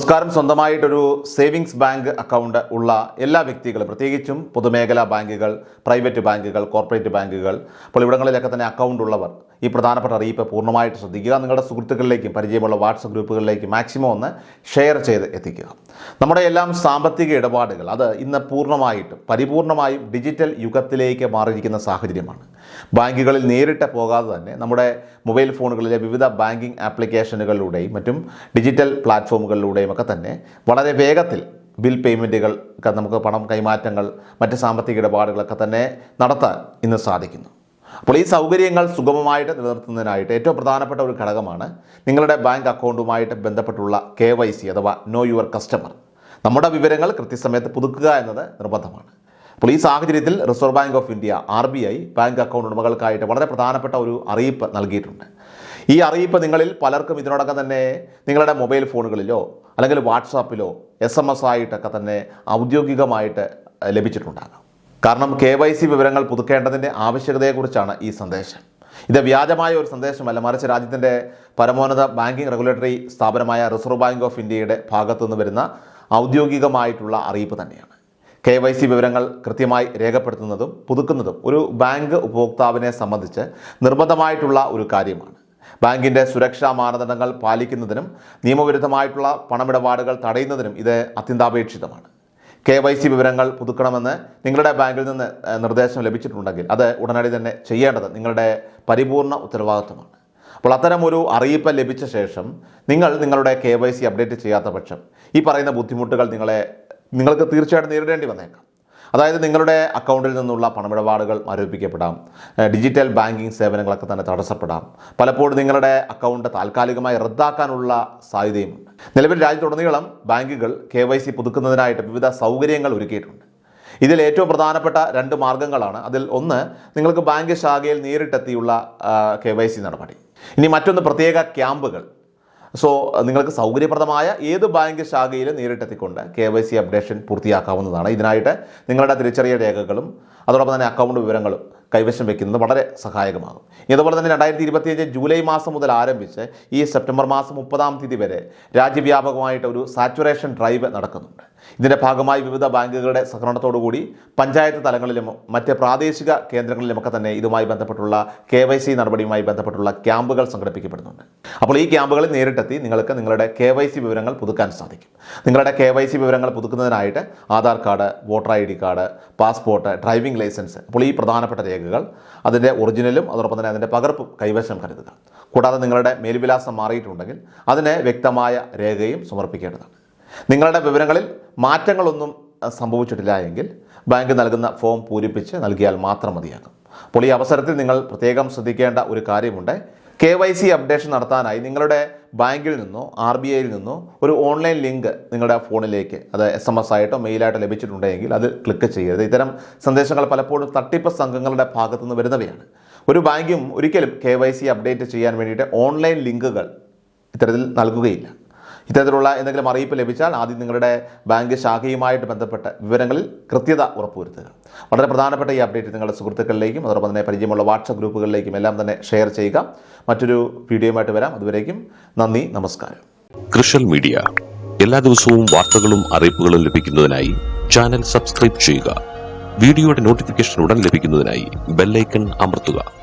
നമസ്കാരം. സ്വന്തമായിട്ടൊരു savings bank account ഉള്ള എല്ലാ വ്യക്തികളും പ്രത്യേകിച്ചും പൊതുമേഖലാ ബാങ്കുകൾ പ്രൈവറ്റ് ബാങ്കുകൾ കോർപ്പറേറ്റ് ബാങ്കുകൾ അപ്പോൾ ഇവിടങ്ങളിലൊക്കെ തന്നെ അക്കൗണ്ട് ഉള്ളവർ ഈ പ്രധാനപ്പെട്ട അറിയിപ്പ് പൂർണമായിട്ട് ശ്രദ്ധിക്കുക. നിങ്ങളുടെ സുഹൃത്തുക്കളിലേക്കും പരിചയമുള്ള വാട്സപ്പ് ഗ്രൂപ്പുകളിലേക്കും മാക്സിമം ഒന്ന് ഷെയർ ചെയ്ത് എത്തിക്കുക. നമ്മുടെ എല്ലാം സാമ്പത്തിക ഇടപാടുകൾ അത് ഇന്ന് പൂർണമായിട്ടും പരിപൂർണമായും ഡിജിറ്റൽ യുഗത്തിലേക്ക് മാറിയിരിക്കുന്ന സാഹചര്യമാണ്. ബാങ്കുകളിൽ നേരിട്ട് പോകാതെ തന്നെ നമ്മുടെ മൊബൈൽ ഫോണുകളിലെ വിവിധ ബാങ്കിങ് ആപ്ലിക്കേഷനുകളിലൂടെയും മറ്റും ഡിജിറ്റൽ പ്ലാറ്റ്ഫോമുകളിലൂടെയും ഒക്കെ തന്നെ വളരെ വേഗത്തിൽ ബിൽ പേയ്മെന്റുകൾ നമുക്ക് പണം കൈമാറ്റങ്ങൾ മറ്റ് സാമ്പത്തിക ഇടപാടുകളൊക്കെ തന്നെ നടത്താൻ ഇന്ന് സാധിക്കുന്നു. അപ്പോൾ ഈ സൗകര്യങ്ങൾ സുഗമമായിട്ട് നിലനിർത്തുന്നതിനായിട്ട് ഏറ്റവും പ്രധാനപ്പെട്ട ഒരു ഘടകമാണ് നിങ്ങളുടെ ബാങ്ക് അക്കൗണ്ടുമായിട്ട് ബന്ധപ്പെട്ടുള്ള കെ വൈ സി അഥവാ നോ യുവർ കസ്റ്റമർ നമ്മുടെ വിവരങ്ങൾ കൃത്യസമയത്ത് പുതുക്കുക എന്നത് നിർബന്ധമാണ്. അപ്പോൾ ഈ സാഹചര്യത്തിൽ reserve bank of India R B I bank account ഉടമകൾക്കായിട്ട് വളരെ പ്രധാനപ്പെട്ട ഒരു അറിയിപ്പ് നൽകിയിട്ടുണ്ട്. ഈ അറിയിപ്പ് നിങ്ങളിൽ പലർക്കും ഇതിനോടകം തന്നെ നിങ്ങളുടെ മൊബൈൽ ഫോണുകളിലോ അല്ലെങ്കിൽ വാട്സാപ്പിലോ എസ് എം എസ് ആയിട്ടൊക്കെ തന്നെ ഔദ്യോഗികമായിട്ട് ലഭിച്ചിട്ടുണ്ടാകാം. കാരണം കെ വൈ സി വിവരങ്ങൾ പുതുക്കേണ്ടതിന്റെ ആവശ്യകതയെക്കുറിച്ചാണ് ഈ സന്ദേശം. ഇത് വ്യാജമായ ഒരു സന്ദേശമല്ല. മറിച്ച് രാജ്യത്തിന്റെ പരമോന്നത ബാങ്കിംഗ് റെഗുലേറ്ററി സ്ഥാപനമായ റിസർവ് ബാങ്ക് ഓഫ് ഇന്ത്യയുടെ ഭാഗത്തു നിന്ന് വരുന്ന ഔദ്യോഗികമായിട്ടുള്ള അറിയിപ്പ് തന്നെയാണ്. കെ വൈ സി വിവരങ്ങൾ കൃത്യമായി രേഖപ്പെടുത്തുന്നതും പുതുക്കുന്നതും ഒരു ബാങ്ക് ഉപഭോക്താവിനെ സംബന്ധിച്ച് നിർബന്ധമായിട്ടുള്ള ഒരു കാര്യമാണ്. ബാങ്കിന്റെ സുരക്ഷാ മാനദണ്ഡങ്ങൾ പാലിക്കുന്നതിനും നിയമവിരുദ്ധമായിട്ടുള്ള പണമിടപാടുകൾ തടയുന്നതിനും ഇത് അത്യന്താപേക്ഷിതമാണ്. കെ വൈ സി വിവരങ്ങൾ പുതുക്കണമെന്ന് നിങ്ങളുടെ ബാങ്കിൽ നിന്ന് നിർദ്ദേശം ലഭിച്ചിട്ടുണ്ടെങ്കിൽ അത് ഉടനടി തന്നെ ചെയ്യേണ്ടത് നിങ്ങളുടെ പരിപൂർണ ഉത്തരവാദിത്വമാണ്. അപ്പോൾ അത്തരം ഒരു അറിയിപ്പ് ലഭിച്ച ശേഷം നിങ്ങൾ നിങ്ങളുടെ കെ വൈ സി അപ്ഡേറ്റ് ചെയ്യാത്ത പക്ഷം ഈ പറയുന്ന ബുദ്ധിമുട്ടുകൾ നിങ്ങളെ നിങ്ങൾക്ക് തീർച്ചയായിട്ടും നേരിടേണ്ടി വന്നേക്കാം. അതായത് നിങ്ങളുടെ അക്കൗണ്ടിൽ നിന്നുള്ള പണമിടപാടുകൾ മരവിപ്പിക്കപ്പെടാം. ഡിജിറ്റൽ ബാങ്കിങ് സേവനങ്ങളൊക്കെ തന്നെ തടസ്സപ്പെടാം. പലപ്പോഴും നിങ്ങളുടെ അക്കൗണ്ട് താൽക്കാലികമായി റദ്ദാക്കാനുള്ള സാധ്യതയുമുണ്ട് നിലവിൽ രാജ്യത്തുടനീളം ബാങ്കുകൾ കെ വൈ സി പുതുക്കുന്നതിനായിട്ട് വിവിധ സൗകര്യങ്ങൾ ഒരുക്കിയിട്ടുണ്ട്. ഇതിൽ ഏറ്റവും പ്രധാനപ്പെട്ട രണ്ട് മാർഗങ്ങളാണ്. അതിൽ ഒന്ന് നിങ്ങൾക്ക് ബാങ്ക് ശാഖയിൽ നേരിട്ടെത്തിയുള്ള കെ വൈ സി നടപടി. ഇനി മറ്റൊന്ന് പ്രത്യേക ക്യാമ്പുകൾ. സോ നിങ്ങൾക്ക് സൗകര്യപ്രദമായ ഏത് ബാങ്ക് ശാഖയിലും നേരിട്ടെത്തിക്കൊണ്ട് കെ വൈ സി അപ്ഡേഷൻ പൂർത്തിയാക്കാവുന്നതാണ്. ഇതിനായിട്ട് നിങ്ങളുടെ തിരിച്ചറിയ രേഖകളും അതോടൊപ്പം തന്നെ അക്കൗണ്ട് വിവരങ്ങളും കൈവശം വയ്ക്കുന്നത് വളരെ സഹായകമാകും. ഇതുപോലെ തന്നെ രണ്ടായിരത്തി ഇരുപത്തിയഞ്ച് ജൂലൈ മാസം മുതൽ ആരംഭിച്ച് ഈ സെപ്റ്റംബർ മാസം മുപ്പതാം തീയതി വരെ രാജ്യവ്യാപകമായിട്ട് ഒരു സാച്ചുറേഷൻ ഡ്രൈവ് നടക്കുന്നുണ്ട്. ഇതിന്റെ ഭാഗമായി വിവിധ ബാങ്കുകളുടെ സഹകരണത്തോടുകൂടി പഞ്ചായത്ത് തലങ്ങളിലും മറ്റ് പ്രാദേശിക കേന്ദ്രങ്ങളിലുമൊക്കെ തന്നെ ഇതുമായി ബന്ധപ്പെട്ടുള്ള കെ വൈ സി നടപടിയുമായി ബന്ധപ്പെട്ടുള്ള ക്യാമ്പുകൾ സംഘടിപ്പിക്കപ്പെടുന്നുണ്ട്. അപ്പോൾ ഈ ക്യാമ്പുകളിൽ നേരിട്ടെത്തി നിങ്ങൾക്ക് നിങ്ങളുടെ കെ വൈ സി വിവരങ്ങൾ പുതുക്കാൻ സാധിക്കും. നിങ്ങളുടെ കെ വൈ സി വിവരങ്ങൾ പുതുക്കുന്നതിനായിട്ട് Aadhaar card voter I D card passport driving licence അപ്പോൾ ഈ പ്രധാനപ്പെട്ട രേഖകൾ അതിന്റെ ഒറിജിനലും അതോടൊപ്പം തന്നെ അതിന്റെ പകർപ്പും കൈവശം കരുതുക. കൂടാതെ നിങ്ങളുടെ മേൽവിലാസം മാറിയിട്ടുണ്ടെങ്കിൽ അതിനെ വ്യക്തമായ രേഖയും സമർപ്പിക്കേണ്ടതാണ്. നിങ്ങളുടെ വിവരങ്ങളിൽ മാറ്റങ്ങളൊന്നും സംഭവിച്ചിട്ടില്ല എങ്കിൽ ബാങ്ക് നൽകുന്ന ഫോം പൂരിപ്പിച്ച് നൽകിയാൽ മാത്രം മതിയാകും. അപ്പോൾ ഈ അവസരത്തിൽ നിങ്ങൾ പ്രത്യേകം ശ്രദ്ധിക്കേണ്ട ഒരു കാര്യമുണ്ട്. കെ വൈ സി അപ്ഡേഷൻ നടത്താനായി നിങ്ങളുടെ ബാങ്കിൽ നിന്നോ ആർ ബി ഐയിൽ നിന്നോ ഒരു ഓൺലൈൻ ലിങ്ക് നിങ്ങളുടെ ഫോണിലേക്ക് അത് എസ് എം എസ് ആയിട്ടോ മെയിലായിട്ടോ ലഭിച്ചിട്ടുണ്ടെങ്കിൽ അത് ക്ലിക്ക് ചെയ്യരുത്. ഇത്തരം സന്ദേശങ്ങൾ പലപ്പോഴും തട്ടിപ്പ് സംഘങ്ങളുടെ ഭാഗത്തു നിന്ന് വരുന്നവയാണ്. ഒരു ബാങ്കും ഒരിക്കലും കെ വൈ സി അപ്ഡേറ്റ് ചെയ്യാൻ വേണ്ടിയിട്ട് ഓൺലൈൻ ലിങ്കുകൾ ഇത്തരത്തിൽ നൽകുകയില്ല. ഇത്തരത്തിലുള്ള എന്തെങ്കിലും അറിയിപ്പ് ലഭിച്ചാൽ ആദ്യം നിങ്ങളുടെ ബാങ്ക് ശാഖയുമായിട്ട് ബന്ധപ്പെട്ട വിവരങ്ങളിൽ കൃത്യത ഉറപ്പുവരുത്തുക. വളരെ പ്രധാനപ്പെട്ട ഈ അപ്ഡേറ്റ് നിങ്ങളുടെ സുഹൃത്തുക്കളിലേക്കും അതോടൊപ്പം തന്നെ പരിചയമുള്ള വാട്സപ്പ് ഗ്രൂപ്പുകളിലേക്കും എല്ലാം തന്നെ ഷെയർ ചെയ്യുക. മറ്റൊരു വീഡിയോയുമായിട്ട് വരാം. അതുവരേക്കും നന്ദി നമസ്കാരം. കൃഷൽ മീഡിയ. എല്ലാ ദിവസവും വാർത്തകളും അറിയിപ്പുകളും ലഭിക്കുന്നതിനായി ചാനൽ സബ്സ്ക്രൈബ് ചെയ്യുക. വീഡിയോയുടെ നോട്ടിഫിക്കേഷൻ ഉടൻ ലഭിക്കുന്നതിനായി ബെല്ലൈക്കൺ അമർത്തുക.